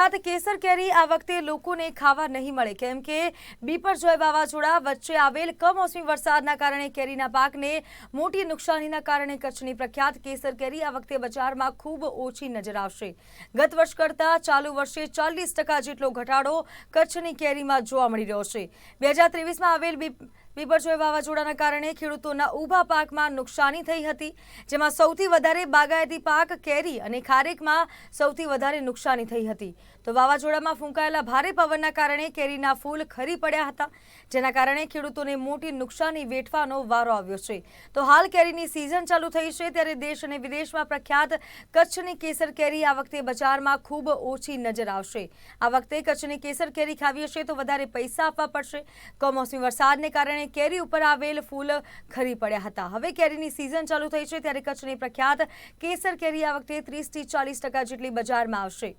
ગુજરાત કેસર કેરી આ વખતે લોકોને ખાવા નહીં મળે. કેમ કે બીપરજોય વાવાઝોડા વચ્ચે આવેલ કમોસમી વરસાદના કારણે કેરીના પાકને મોટી નુકસાનીના કારણે કચ્છની પ્રખ્યાત કેસર કેરી આ વખતે બજારમાં ખૂબ ઓછી નજર આવશે. ગત વર્ષ કરતાં ચાલુ વર્ષે ચાલીસ જેટલો ઘટાડો કચ્છની કેરીમાં જોવા મળી રહ્યો છે. બે હજાર ત્રેવીસમાં આવેલ બી બીપરજોય વાવાઝોડાના કારણે ખેડૂતોના ઊભા પાકમાં નુકસાની થઈ હતી, જેમાં સૌથી વધારે બાગાયતી પાક કેરી અને ખારેકમાં સૌથી વધારે નુકસાની થઈ હતી. તો વાવાઝોડામાં ફૂંકાયેલા ભારે પવનના કારણે કેરીના ફૂલ ખરી પડ્યા હતા, જેના કારણે ખેડૂતોને મોટી નુકસાની વેઠવાનો વારો આવ્યો છે. તો હાલ કેરીની સિઝન ચાલુ થઈ છે, ત્યારે દેશ અને વિદેશમાં પ્રખ્યાત કચ્છની કેસર કેરી આ વખતે બજારમાં ખૂબ ઓછી નજર આવશે. આ વખતે કચ્છની કેસર કેરી ખાવી હશે તો વધારે પૈસા આપવા પડશે. કમોસમી વરસાદને કારણે કેરી ઉપર આવેલ ફૂલ ખરી પડ્યા હતા. હવે કેરીની સિઝન ચાલુ થઈ છે, ત્યારે કચ્છની પ્રખ્યાત કેસર કેરી આ વખતે ત્રીસથી ચાલીસ ટકા જેટલી બજારમાં આવશે.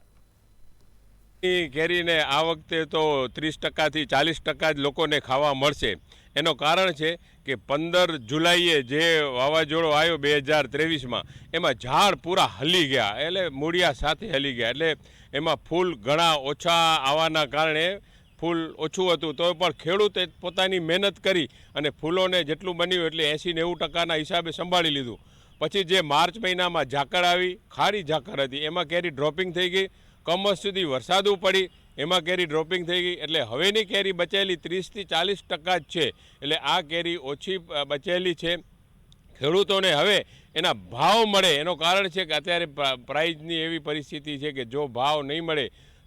કેરીને આ વખતે તો ત્રીસ ટકાથી ચાલીસ ટકા જ લોકોને ખાવા મળશે. એનો કારણ છે કે પંદર જુલાઈએ જે વાવાઝોડો આવ્યો બે હજાર ત્રેવીસમાં, એમાં ઝાડ પૂરા હલી ગયા, એટલે મૂળિયા સાથે હલી ગયા, એટલે એમાં ફૂલ ઘણા ઓછા આવવાના કારણે ફૂલ ઓછું હતું. તો પણ ખેડૂતે પોતાની મહેનત કરી અને ફૂલોને જેટલું બન્યું એટલે એંસી નેવું ટકાના હિસાબે સંભાળી લીધું. પછી જે માર્ચ મહિનામાં ઝાકળ આવી, ખારી ઝાકળ હતી, એમાં કેરી ડ્રોપિંગ થઈ ગઈ. કમોસ સુધી વરસાદ પડી એમાં કેરી ડ્રોપિંગ થઈ ગઈ. એટલે હવેની કેરી બચેલી ત્રીસથી ચાલીસ ટકા જ છે. એટલે આ કેરી ઓછી બચેલી છે. ખેડૂતોને હવે એના ભાવ મળે. એનો કારણ છે કે અત્યારે પ્રાઇઝની એવી પરિસ્થિતિ છે કે જો ભાવ નહીં મળે,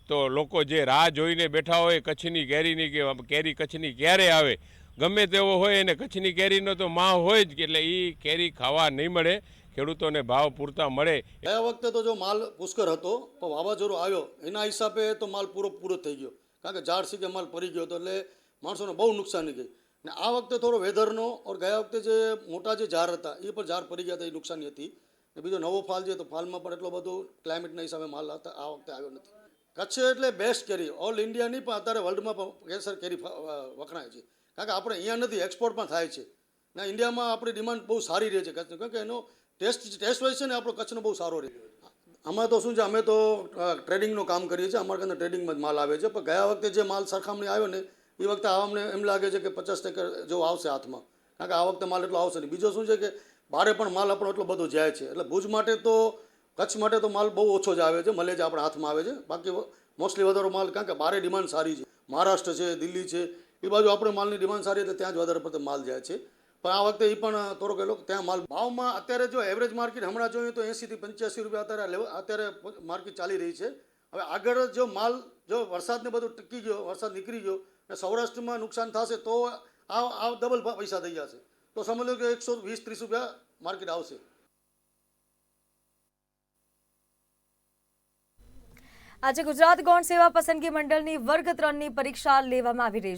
તો લોકો જે રાહ જોઈને બેઠા હોય કચ્છની કેરીની કે કેરી કચ્છની ક્યારે આવે ગમે તેવો હોય અને કચ્છની કેરીનો તો માહ હોય જ એટલે એ કેરી ખાવા નહીં મળે, ખેડૂતોને ભાવ પૂરતા મળે. ગયા વખતે તો જો માલ પુષ્કર હતો, પણ વાવાઝોડું આવ્યો, એના હિસાબે તો માલ પૂરો પૂરો થઈ ગયો. કારણ કે ઝાડ સીધે માલ પડી ગયો હતો એટલે માણસોને બહુ નુકસાની ગઈ. ને આ વખતે થોડો વેધરનો ઓર ગયા વખતે જે મોટા જે ઝાડ હતા, એ પણ ઝાડ પડી ગયા હતા, એ નુકસાની હતી. ને બીજો નવો ફાલ છે તો ફાલમાં પણ એટલો બધો ક્લાઇમેટના હિસાબે માલ હતા, આ વખતે આવ્યો નથી. કચ્છ એટલે બેસ્ટ કેરી ઓલ ઇન્ડિયાની પણ અત્યારે વર્લ્ડમાં પણ કેસર કેરી વખણાય છે. કારણ કે આપણે અહીંયા નથી એક્સપોર્ટ પણ થાય છે. ને ઇન્ડિયામાં આપણી ડિમાન્ડ બહુ સારી રહે છે કચ્છની. કારણ કે એનો ટેસ્ટ ટેસ્ટ વાઇઝ છે ને આપણો કચ્છનો બહુ સારો રહે. આમાં તો શું છે, અમે તો ટ્રેડિંગનું કામ કરીએ છીએ. અમારા અંદર ટ્રેડિંગમાં જ માલ આવે છે. પણ ગયા વખતે જે માલ સરખામણી આવ્યો ને, એ વખતે અમને એમ લાગે છે કે પચાસ ટકા જેવો આવશે હાથમાં. કારણ કે આ વખતે માલ એટલો આવશે નહીં. બીજો શું છે કે ભારે પણ માલ આપણો એટલો બધો જાય છે. એટલે ભુજ માટે તો, કચ્છ માટે તો માલ બહુ ઓછો જ આવે છે. છે આપણા હાથમાં આવે છે. બાકી મોસ્ટલી વધારે માલ, કારણ કે બારે ડિમાન્ડ સારી છે. મહારાષ્ટ્ર છે, દિલ્હી છે એ બાજુ આપણે માલની ડિમાન્ડ સારી એટલે ત્યાં જ વધારે પડતો માલ જાય છે. પણ આ વખતે એ પણ થોડોક એ ત્યાં માલ ભાવમાં અત્યારે જો એવરેજ માર્કેટ હમણાં જોઈએ તો એંસીથી પંચ્યાસી રૂપિયા અત્યારે લેવ- અત્યારે માર્કેટ ચાલી રહી છે. હવે આગળ જો માલ, જો વરસાદને બધું ટકી ગયો, વરસાદ નીકળી ગયો અને સૌરાષ્ટ્રમાં નુકસાન થશે તો આ આ ડબલ પૈસા થઈ જશે. તો સમજ લો કે એકસો વીસ ત્રીસ રૂપિયા માર્કેટ આવશે. આજે ગુજરાત ગૌણ સેવા પસંદગી મંડળની વર્ગ ત્રણની પરીક્ષા લેવામાં આવી રહી છે.